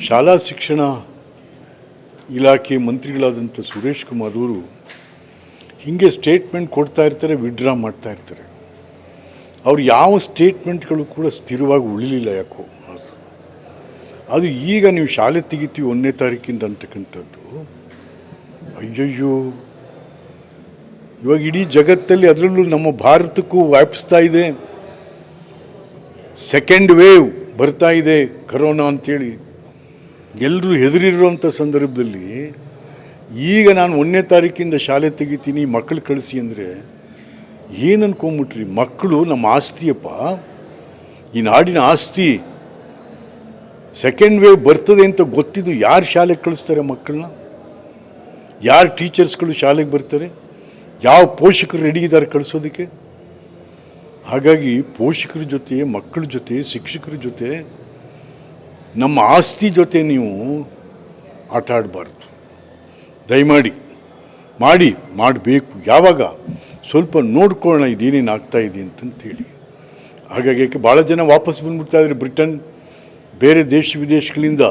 ಶಾಲಾ ಶಿಕ್ಷಣ ಇಲಾಖೆ ಮಂತ್ರಿಗಳಾದಂಥ ಸುರೇಶ್ ಕುಮಾರ್ ಅವರು ಹೀಗೆ ಸ್ಟೇಟ್ಮೆಂಟ್ ಕೊಡ್ತಾ ಇರ್ತಾರೆ, ವಿಡ್ರಾ ಮಾಡ್ತಾ ಇರ್ತಾರೆ. ಅವ್ರು ಯಾವ ಸ್ಟೇಟ್ಮೆಂಟ್ಗಳು ಕೂಡ ಸ್ಥಿರವಾಗಿ ಉಳಿಲಿಲ್ಲ ಯಾಕೋ? ಅದು ಈಗ ನೀವು ಶಾಲೆ ತೆಗಿತೀವಿ ಒಂದನೇ ತಾರೀಕಿಂದ ಅಂತಕ್ಕಂಥದ್ದು. ಅಯ್ಯಯ್ಯೋ. ಇವಾಗ ಇಡೀ ಜಗತ್ತಲ್ಲಿ ಅದರಲ್ಲೂ ನಮ್ಮ ಭಾರತಕ್ಕೂ ವ್ಯಾಪಿಸ್ತಾ ಇದೆ. ಸೆಕೆಂಡ್ ವೇವ್ ಬರ್ತಾ ಇದೆ, ಕರೋನಾ ಅಂತೇಳಿ. ಎಲ್ಲರೂ ಹೆದರಿರುವಂಥ ಸಂದರ್ಭದಲ್ಲಿ ಈಗ ನಾನು ಒಂದನೇ ತಾರೀಕಿಂದ ಶಾಲೆ ತೆಗಿತೀನಿ ಮಕ್ಕಳು ಕಳಿಸಿ ಅಂದರೆ ಏನು ಅನ್ಕೊಂಬಿಟ್ರಿ? ಮಕ್ಕಳು ನಮ್ಮ ಆಸ್ತಿಯಪ್ಪ. ಈ ನಾಡಿನ ಆಸ್ತಿ ಸೆಕೆಂಡ್ ವೇವ್ ಬರ್ತದೆ ಅಂತ ಗೊತ್ತಿದ್ದು ಯಾರು ಶಾಲೆಗೆ ಕಳಿಸ್ತಾರೆ ಮಕ್ಕಳನ್ನ ಯಾರು ಟೀಚರ್ಸ್ಗಳು ಶಾಲೆಗೆ ಬರ್ತಾರೆ? ಯಾವ ಪೋಷಕರು ರೆಡಿ ಇದ್ದಾರೆ ಕಳಿಸೋದಕ್ಕೆ? ಹಾಗಾಗಿ ಪೋಷಕರ ಜೊತೆ ಮಕ್ಕಳ ಜೊತೆ, ಶಿಕ್ಷಕರ ಜೊತೆ ನಮ್ಮ ಆಸ್ತಿ ಜೊತೆ ನೀವು ಆಟ ಆಡಬಾರ್ದು. ದಯಮಾಡಿ, ಮಾಡಿ, ಮಾಡಬೇಕು. ಯಾವಾಗ ಸ್ವಲ್ಪ ನೋಡ್ಕೊಳ್ಳೋಣ ಇದೇನೇನು ಆಗ್ತಾ ಇದೆ ಅಂತಂತೇಳಿ ಹಾಗಾಗಿ ಭಾಳ ಜನ ವಾಪಸ್ ಬಂದ್ಬಿಡ್ತಾ ಇದ್ದಾರೆ ಬ್ರಿಟನ್, ಬೇರೆ ದೇಶ ವಿದೇಶಗಳಿಂದ.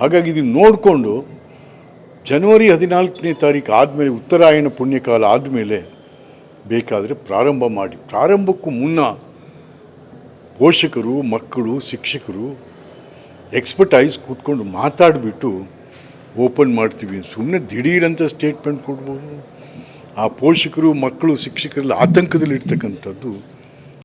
ಹಾಗಾಗಿ ಇದನ್ನು ನೋಡಿಕೊಂಡು ಜನವರಿ ಹದಿನಾಲ್ಕನೇ ತಾರೀಕು ಆದಮೇಲೆ ಉತ್ತರಾಯಣ ಪುಣ್ಯಕಾಲ ಆದಮೇಲೆ ಬೇಕಾದರೆ ಪ್ರಾರಂಭ ಮಾಡಿ. ಪ್ರಾರಂಭಕ್ಕೂ ಮುನ್ನ ಪೋಷಕರು, ಮಕ್ಕಳು, ಶಿಕ್ಷಕರು ಎಕ್ಸ್ಪರ್ಟೈಸ್ ಕೂತ್ಕೊಂಡು ಮಾತಾಡಿಬಿಟ್ಟು ಓಪನ್ ಮಾಡ್ತೀವಿ. ಸುಮ್ಮನೆ ದಿಢೀರಂತ ಸ್ಟೇಟ್ಮೆಂಟ್ ಕೊಡ್ಬೋದು. ಆ ಪೋಷಕರು ಮಕ್ಕಳು ಶಿಕ್ಷಕರೆಲ್ಲ ಆತಂಕದಲ್ಲಿರ್ತಕ್ಕಂಥದ್ದು